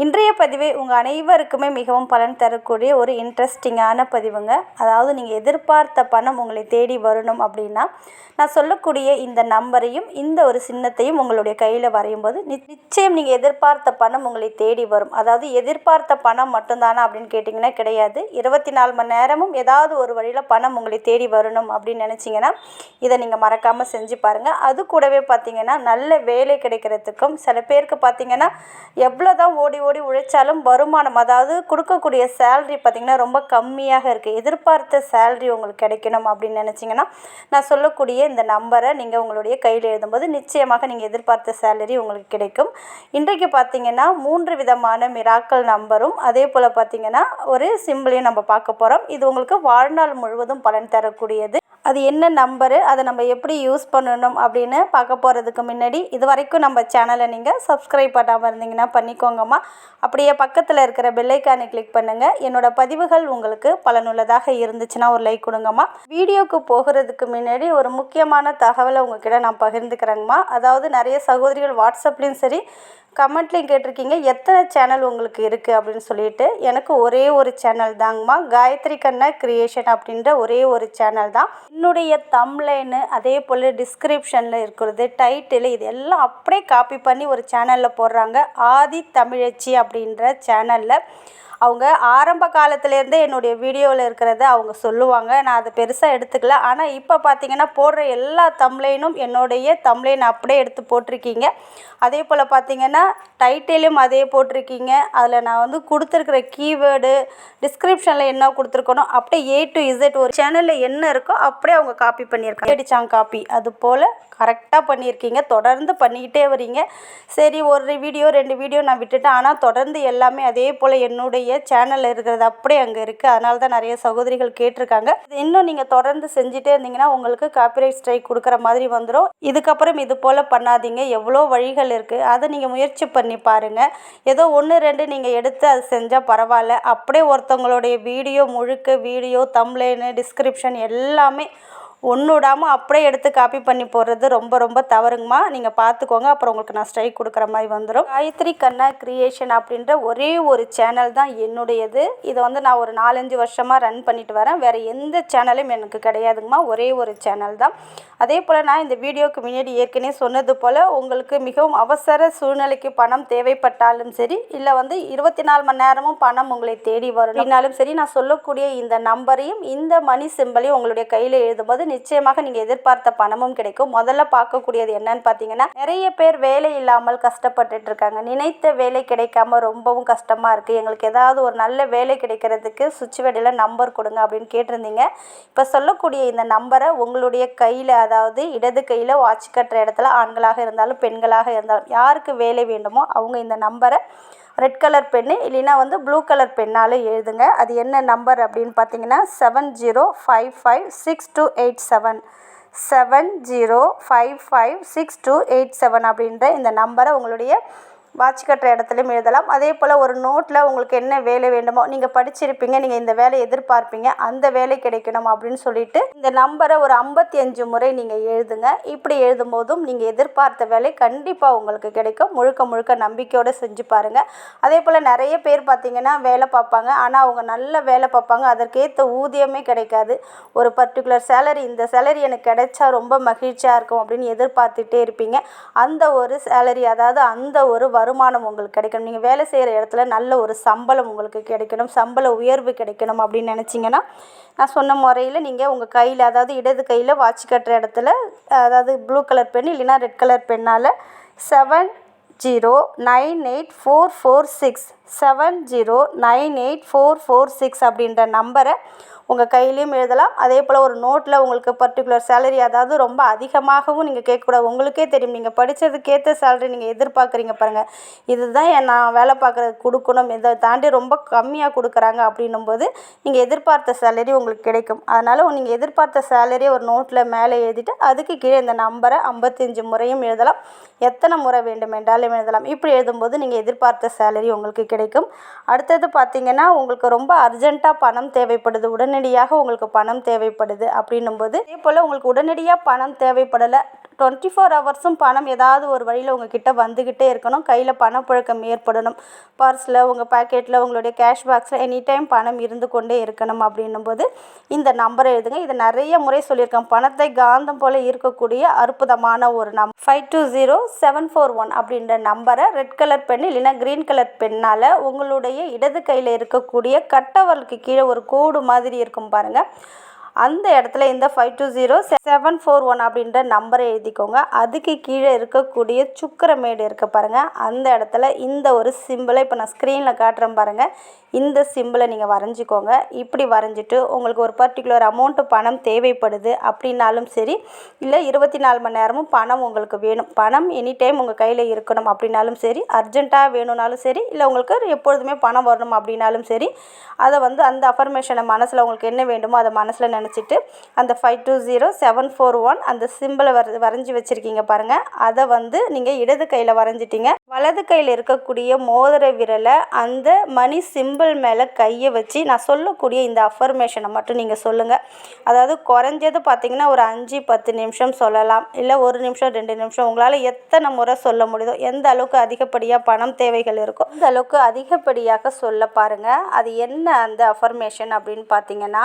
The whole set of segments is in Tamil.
இன்றைய பதிவு உங்கள் அனைவருக்குமே மிகவும் பலன் தரக்கூடிய ஒரு இன்ட்ரெஸ்டிங்கான பதிவுங்க. அதாவது நீங்கள் எதிர்பார்த்த பணம் உங்களை தேடி வரணும் அப்படின்னா நான் சொல்லக்கூடிய இந்த நம்பரையும் இந்த ஒரு சின்னத்தையும் உங்களுடைய கையில் வரையும்போது நி- நிச்சயம் நீங்கள் எதிர்பார்த்த பணம் உங்களை தேடி வரும். அதாவது எதிர்பார்த்த பணம் மட்டும்தானா அப்படின்னு கேட்டிங்கன்னா கிடையாது. இருபத்தி நாலு மணி நேரமும் ஏதாவது ஒரு வழியில் பணம் உங்களை தேடி வரணும் அப்படின்னு நினச்சிங்கன்னா இதை நீங்கள் மறக்காமல் செஞ்சு பாருங்கள் அது கூடவே பார்த்தீங்கன்னா நல்ல வேலை கிடைக்கிறதுக்கும் சில பேருக்கு பார்த்தீங்கன்னா எவ்வளோ தான் ஓடி ஓடி உழைச்சாலும் வருமானம் அதாவது கொடுக்கக்கூடிய சேல்ரி பார்த்தீங்கன்னா ரொம்ப கம்மியாக இருக்குது எதிர்பார்த்த சேல்ரி உங்களுக்கு கிடைக்கணும் அப்படின்னு நினச்சிங்கன்னா நான் சொல்லக்கூடிய இந்த நம்பரை நீங்கள் உங்களுடைய கையில் எழுதும்போது நிச்சயமாக நீங்கள் எதிர்பார்த்த சேலரி உங்களுக்கு கிடைக்கும். இன்றைக்கு பார்த்தீங்கன்னா மூன்று விதமான மிராக்கள் நம்பரும் அதே போல் பார்த்திங்கன்னா ஒரு சிம்பிளையும் நம்ம பார்க்க போகிறோம் இது உங்களுக்கு வாழ்நாள் முழுவதும் பலன் தரக்கூடியது. அது என்ன நம்பரு அதை நம்ம எப்படி யூஸ் பண்ணணும் அப்படின்னு பார்க்க போகிறதுக்கு முன்னாடி இது வரைக்கும் நம்ம சேனலை நீங்கள் சப்ஸ்கிரைப் பண்ணாமல் இருந்தீங்கன்னா பண்ணிக்கோங்கம்மா. அப்படியே பக்கத்தில் இருக்கிற பெல்லைக்கானை கிளிக் பண்ணுங்கள் என்னோட பதிவுகள் உங்களுக்கு பலனுள்ளதாக இருந்துச்சுன்னா ஒரு லைக் கொடுங்கம்மா. வீடியோக்கு போகிறதுக்கு முன்னாடி ஒரு முக்கியமான தகவலை உங்ககிட்ட நான் பகிர்ந்துக்கிறேங்கம்மா. அதாவது நிறைய சகோதரிகள் வாட்ஸ்அப்லேயும் சரி கமெண்ட்லேயும் கேட்டிருக்கீங்க. எத்தனை சேனல் உங்களுக்கு இருக்குது அப்படின்னு சொல்லிட்டு எனக்கு ஒரே ஒரு சேனல் தாங்கம்மா. காயத்ரி கண்ணா கிரியேஷன் அப்படின்ற ஒரே ஒரு சேனல் தான். என்னுடைய தம்லைனு அதே போல் டிஸ்கிரிப்ஷனில் இருக்கிறது டைட்டில் இது எல்லாம் அப்படியே காப்பி பண்ணி ஒரு சேனலில் போடுறாங்க. ஆதி தமிழச்சி அப்படின்ற சேனலில் அவங்க ஆரம்ப காலத்துலேருந்தே என்னுடைய வீடியோவில் இருக்கிறத அவங்க சொல்லுவாங்க. நான் அதை பெருசாக எடுத்துக்கல. ஆனால் இப்போ பார்த்தீங்கன்னா போடுற எல்லா தம்ளைனும் என்னுடைய தம்ளைன் அப்படியே எடுத்து போட்டிருக்கீங்க. அதே போல் பார்த்தீங்கன்னா டைட்டிலும் அதே போட்டிருக்கீங்க. அதில் நான் வந்து கொடுத்துருக்குற கீவேர்டு டிஸ்கிரிப்ஷனில் என்ன கொடுத்துருக்கனோ அப்படியே ஏ டு இசட் ஒரு சேனலில் என்ன இருக்கோ அப்படியே அவங்க காப்பி பண்ணியிருக்காங்க. அடிச்சாங்க காப்பி அது போல் கரெக்டாக பண்ணியிருக்கீங்க. தொடர்ந்து பண்ணிக்கிட்டே வரீங்க. சரி ஒரு வீடியோ ரெண்டு வீடியோ நான் விட்டுட்டேன். ஆனால் தொடர்ந்து எல்லாமே அதே போல் என்னுடைய சேனலில் இருக்கிறது அப்படியே அங்கே இருக்குது அதனால தான் நிறைய சகோதரிகள் கேட்டிருக்காங்க. இது இன்னும் நீங்கள் தொடர்ந்து செஞ்சுட்டே இருந்தீங்கன்னா உங்களுக்கு காப்பிரைட் ஸ்ட்ரைக் கொடுக்குற மாதிரி வந்துடும் இதுக்கப்புறம் இது போல் பண்ணாதீங்க. எவ்வளோ வழிகள் இருக்குது அதை நீங்கள் முயற்சி பண்ணி பாருங்கள் ஏதோ ஒன்று ரெண்டு நீங்கள் எடுத்து அது செஞ்சால் பரவாயில்ல. அப்படியே ஒருத்தவங்களுடைய வீடியோ முழுக்க வீடியோ தம்ப்லைனு டிஸ்கிரிப்ஷன் எல்லாமே ஒன்று விடாமல் அப்படியே எடுத்து காப்பி பண்ணி போடுறது ரொம்ப ரொம்ப தவறுங்கம்மா. நீங்கள் பார்த்துக்கோங்க அப்புறம் உங்களுக்கு நான் ஸ்ட்ரைக் கொடுக்குற மாதிரி வந்துடும் காயத்ரி கண்ணா கிரியேஷன் அப்படின்ற ஒரே ஒரு சேனல் தான் என்னுடையது. இதை வந்து நான் ஒரு நாலஞ்சு வருஷமாக ரன் பண்ணிட்டு வரேன். வேறு எந்த சேனலும் எனக்கு கிடையாதுங்கம்மா. ஒரே ஒரு சேனல் தான். அதே போல் நான் இந்த வீடியோக்கு முன்னாடி ஏற்கனவே சொன்னது போல் உங்களுக்கு மிகவும் அவசர சூழ்நிலைக்கு பணம் தேவைப்பட்டாலும் சரி இல்லை வந்து இருபத்தி நாலு மணி நேரமும் பணம் உங்களை தேடி வரும் சரி நான் சொல்லக்கூடிய இந்த நம்பரையும் இந்த மணி சிம்பலையும் உங்களுடைய கையில் எழுதும்போது நிச்சயமாக நீங்கள் எதிர்பார்த்த பணமும் கிடைக்கும். முதல்ல பார்க்கக்கூடியது என்னன்னு பார்த்தீங்கன்னா நிறைய பேர் வேலை இல்லாமல் கஷ்டப்பட்டுட்டு இருக்காங்க. நினைத்த வேலை கிடைக்காம ரொம்பவும் கஷ்டமாக இருக்குது எங்களுக்கு ஏதாவது ஒரு நல்ல வேலை கிடைக்கிறதுக்கு சுவிட்ச் நம்பர் கொடுங்க அப்படின்னு கேட்டிருந்தீங்க. இப்போ சொல்லக்கூடிய இந்த நம்பரை உங்களுடைய கையில் அதாவது இடது கையில் வாட்ச் கட்டுற இடத்துல ஆண்களாக இருந்தாலும் பெண்களாக இருந்தாலும் யாருக்கு வேலை வேண்டுமோ அவங்க இந்த நம்பரை ரெட் கலர் பென்னு இல்லைன்னா வந்து ப்ளூ கலர் பென்னாலும் எழுதுங்க. அது என்ன நம்பர் அப்படின்னு பார்த்தீங்கன்னா seven zero five five six two eight seven. Seven zero five five six two eight seven அப்படின்ற இந்த நம்பரை உங்களுடைய வாட்ச் கட்டுற இடத்துலையும் எழுதலாம். அதே போல் ஒரு நோட்டில் உங்களுக்கு என்ன வேலை வேண்டுமோ நீங்கள் படிச்சிருப்பீங்க நீங்கள் இந்த வேலையை எதிர்பார்ப்பீங்க அந்த வேலை கிடைக்கணும் அப்படின்னு சொல்லிட்டு இந்த நம்பரை ஒரு ஐம்பத்தி அஞ்சு முறை நீங்கள் எழுதுங்க. இப்படி எழுதும் போதும் நீங்கள் எதிர்பார்த்த வேலை கண்டிப்பாக உங்களுக்கு கிடைக்கும். முழுக்க முழுக்க நம்பிக்கையோடு செஞ்சு பாருங்கள் அதே போல் நிறைய பேர் பார்த்தீங்கன்னா வேலை பார்ப்பாங்க. ஆனால் அவங்க நல்ல வேலை பார்ப்பாங்க. அதற்கேற்ற ஊதியமே கிடைக்காது. ஒரு பர்டிகுலர் சேலரி இந்த சேலரி எனக்கு கிடைச்சா ரொம்ப மகிழ்ச்சியாக இருக்கும் அப்படின்னு எதிர்பார்த்துட்டே இருப்பீங்க. அந்த ஒரு சேலரி அதாவது அந்த ஒரு வருமானம் உங்களுக்கு கிடைக்கணும். நீங்கள் வேலை செய்கிற இடத்துல நல்ல ஒரு சம்பளம் உங்களுக்கு கிடைக்கணும். சம்பள உயர்வு கிடைக்கணும் அப்படின்னு நினச்சிங்கன்னா நான் சொன்ன முறையில் நீங்கள் உங்கள் கையில் அதாவது இடது கையில் வாட்ச் கட்டுற இடத்துல அதாவது ப்ளூ கலர் பென் இல்லைன்னா red colour பென்னால் seven zero nine eight four four six seven zero nine eight four four six அப்படின்ற நம்பரை உங்கள் கையிலையும் எழுதலாம். அதே போல் ஒரு நோட்டில் உங்களுக்கு பர்டிகுலர் சேலரி அதாவது ரொம்ப அதிகமாகவும் நீங்கள் கேட்கக்கூடாது. உங்களுக்கே தெரியும். நீங்கள் படித்ததுக்கேற்ற சேலரி நீங்கள் எதிர்பார்க்குறீங்க பாருங்கள் இதுதான் என் நான் வேலை பார்க்குறது கொடுக்கணும். இதை தாண்டி ரொம்ப கம்மியாக கொடுக்குறாங்க அப்படின்னும் போது நீங்கள் எதிர்பார்த்த சேலரி உங்களுக்கு கிடைக்கும். அதனால் நீங்கள் எதிர்பார்த்த சேலரியை ஒரு நோட்டில் மேலே எழுதிட்டு அதுக்கு கீழே இந்த நம்பரை ஐம்பத்தஞ்சு முறையும் எழுதலாம். எத்தனை முறை வேண்டும் என்றாலும் எழுதலாம். இப்படி எழுதும்போது நீங்கள் எதிர்பார்த்த சேலரி உங்களுக்கு கிடைக்கும். அடுத்தது பார்த்தீங்கன்னா உங்களுக்கு ரொம்ப அர்ஜென்ட்டாக பணம் தேவைப்படுது. உடனே உடனடியாக உங்களுக்கு பணம் தேவைப்படுது அப்படின்னும்போது இதே போல் உங்களுக்கு உடனடியாக பணம் தேவைப்படலை டுவெண்ட்டி ஃபோர் ஹவர்ஸும் பணம் ஏதாவது ஒரு வழியில் உங்ககிட்ட வந்துக்கிட்டே இருக்கணும். கையில் பணப்புழக்கம் ஏற்படணும். பர்ஸில் உங்கள் பாக்கெட்டில் உங்களுடைய கேஷ் பாக்ஸில் எனி டைம் பணம் இருந்து கொண்டே இருக்கணும் அப்படின்னும் போது இந்த நம்பரை எழுதுங்க. இதை நிறைய முறை சொல்லியிருக்கேன். பணத்தை காந்தம் போல் இருக்கக்கூடிய அற்புதமான ஒரு நம் five two zero seven four one அப்படின்ற நம்பரை ரெட் கலர் பென் இல்லைன்னா க்ரீன் கலர் பென்னால் உங்களுடைய இடது கையில் இருக்கக்கூடிய கட்டவர்களுக்கு கீழே ஒரு கோடு மாதிரி இருக்கும் பாருங்கள் அந்த இடத்துல இந்த five two zero seven four one அப்படின்ற நம்பரை எழுதிக்கோங்க. அதுக்கு கீழே இருக்கக்கூடிய சுக்கரமேடு இருக்க பாருங்கள் அந்த இடத்துல இந்த ஒரு சிம்பிளை இப்போ நான் ஸ்க்ரீனில் காட்டுறேன் பாருங்கள் இந்த சிம்பிளை நீங்கள் வரைஞ்சிக்கோங்க. இப்படி வரைஞ்சிட்டு உங்களுக்கு ஒரு பர்டிகுலர் அமௌண்ட்டு பணம் தேவைப்படுது அப்படின்னாலும் சரி இல்லை இருபத்தி நாலு மணி நேரமும் பணம் உங்களுக்கு வேணும். பணம் எனி டைம் உங்கள் கையில் இருக்கணும் அப்படின்னாலும் சரி அர்ஜென்ட்டாக வேணும்னாலும் சரி இல்லை உங்களுக்கு எப்பொழுதுமே பணம் வரணும் அப்படின்னாலும் சரி அதை வந்து அந்த அஃபர்மேஷனை மனசில் உங்களுக்கு என்ன வேண்டுமோ அதை மனசில் நினச்சிட்டு அந்த five two zero seven four one அந்த சிம்பிளை வர வரைஞ்சி வச்சுருக்கீங்க பாருங்கள் அதை வந்து நீங்கள் இடது கையில் வரைஞ்சிட்டிங்க. வலது கையில் இருக்கக்கூடிய மோதிர விரலை அந்த மணி சிம்பிள் மேலே கையை வச்சு நான் சொல்லக்கூடிய இந்த அஃபர்மேஷனை மட்டும் நீங்கள் சொல்லுங்கள் அதாவது குறைஞ்சது பார்த்தீங்கன்னா ஒரு அஞ்சு பத்து நிமிஷம் சொல்லலாம். இல்லை ஒரு நிமிஷம் ரெண்டு நிமிஷம். உங்களால் எத்தனை முறை சொல்ல முடியுதோ எந்த அளவுக்கு அதிகப்படியாக பணம் தேவைகள் இருக்கோ அந்த அளவுக்கு அதிகப்படியாக சொல்ல பாருங்கள் அது என்ன அந்த அஃபர்மேஷன் அப்படின்னு பார்த்தீங்கன்னா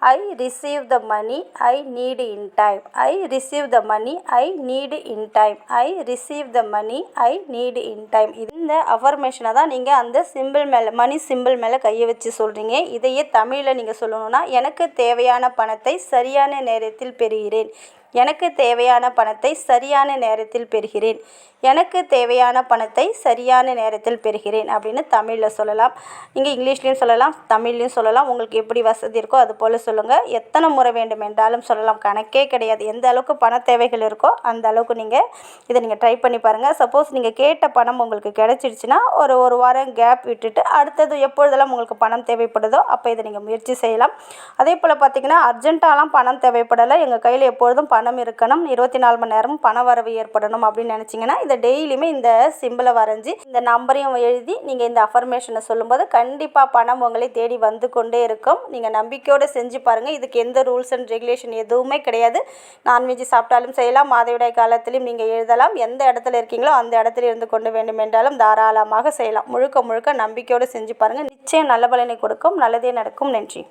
I receive the money I need in time. I receive the money I need in time. I receive the money I need in time. இந்த அஃபர்மேஷனை தான் நீங்கள் அந்த சிம்பிள் மேலே மணி சிம்பிள் மேலே கையை வச்சு சொல்கிறீங்க இதையே தமிழில் நீங்கள் சொல்லணும்னா எனக்கு தேவையான பணத்தை சரியான நேரத்தில் பெறுகிறேன். எனக்கு தேவையான பணத்தை சரியான நேரத்தில் பெறுகிறேன். எனக்கு தேவையான பணத்தை சரியான நேரத்தில் பெறுகிறேன் அப்படின்னு தமிழில் சொல்லலாம். நீங்கள் இங்கிலீஷ்லேயும் சொல்லலாம் தமிழ்லையும் சொல்லலாம். உங்களுக்கு எப்படி வசதி இருக்கோ அது போல் சொல்லுங்கள் எத்தனை முறை வேண்டும் என்றாலும் சொல்லலாம். கணக்கே கிடையாது. எந்த அளவுக்கு பண தேவைகள் இருக்கோ அந்த அளவுக்கு நீங்கள் இதை நீங்கள் ட்ரை பண்ணி பாருங்கள் சப்போஸ் நீங்கள் கேட்ட பணம் உங்களுக்கு கிடச்சிடுச்சுன்னா ஒரு ஒரு வாரம் கேப் விட்டுட்டு அடுத்தது எப்பொழுதெல்லாம் உங்களுக்கு பணம் தேவைப்படுதோ அப்போ இதை நீங்கள் முயற்சி செய்யலாம். அதே போல் பார்த்திங்கன்னா அர்ஜென்ட்டாலாம் பணம் தேவைப்படலை. எங்கள் கையில் எப்பொழுதும் பணம் இருக்கணும். இருபத்தி நாலு மணி நேரமும் பண வரவு ஏற்படணும் அப்படின்னு நினச்சிங்கன்னா இதை டெய்லியுமே இந்த சிம்பிளை வரைஞ்சி இந்த நம்பரையும் எழுதி நீங்கள் இந்த அஃபர்மேஷனை சொல்லும்போது கண்டிப்பாக பணம் உங்களை தேடி வந்து கொண்டே இருக்கும். நீங்கள் நம்பிக்கையோடு செஞ்சு பாருங்கள் இதுக்கு எந்த ரூல்ஸ் அண்ட் ரெகுலேஷன் எதுவுமே கிடையாது. நான்வெஜ் சாப்பிட்டாலும் செய்யலாம். மாதவிடாய் காலத்திலையும் நீங்கள் எழுதலாம். எந்த இடத்துல இருக்கீங்களோ அந்த இடத்துல இருந்து கொண்டு வேண்டும் என்றாலும் தாராளமாக செய்யலாம். முழுக்க முழுக்க நம்பிக்கையோடு செஞ்சு பாருங்கள் நிச்சயம் நல்ல பலனை கொடுக்கும். நல்லதே நடக்கும். நன்றி.